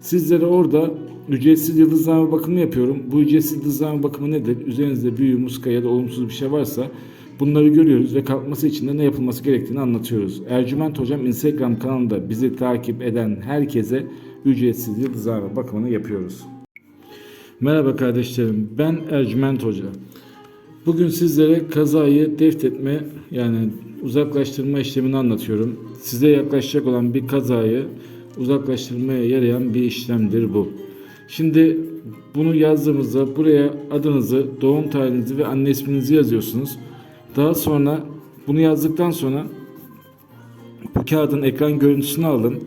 sizlere orada ücretsiz yıldızlama bakımı yapıyorum. Bu ücretsiz yıldızlama bakımı nedir? Üzerinizde büyü, muska ya da olumsuz bir şey varsa bunları görüyoruz ve kalkması için de ne yapılması gerektiğini anlatıyoruz. Ercüment Hocam Instagram kanalında bizi takip eden herkese ücretsiz yıldızlama bakımını yapıyoruz. Merhaba kardeşlerim, ben Ercüment Hoca. Bugün sizlere kazayı deftetme yani uzaklaştırma işlemini anlatıyorum. Size yaklaşacak olan bir kazayı uzaklaştırmaya yarayan bir işlemdir bu. Şimdi bunu yazdığımızda buraya adınızı, doğum tarihinizi ve anne isminizi yazıyorsunuz. Daha sonra bunu yazdıktan sonra bu kağıdın ekran görüntüsünü alın.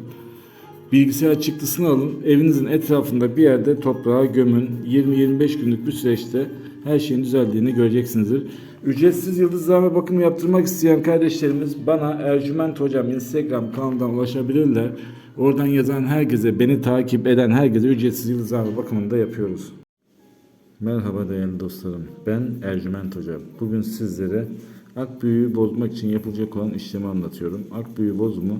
Bilgisayar çıktısını alın, evinizin etrafında bir yerde toprağa gömün. 20-25 günlük bir süreçte her şeyin düzeldiğini göreceksinizdir. Ücretsiz yıldızlama bakımı yaptırmak isteyen kardeşlerimiz bana Ercüment Hocam Instagram kanalından ulaşabilirler. Oradan yazan herkese, beni takip eden herkese ücretsiz yıldızlama bakımını da yapıyoruz. Merhaba değerli dostlarım. Ben Ercüment Hoca. Bugün sizlere ak büyüğü bozmak için yapılacak olan işlemi anlatıyorum. Ak büyüğü bozumu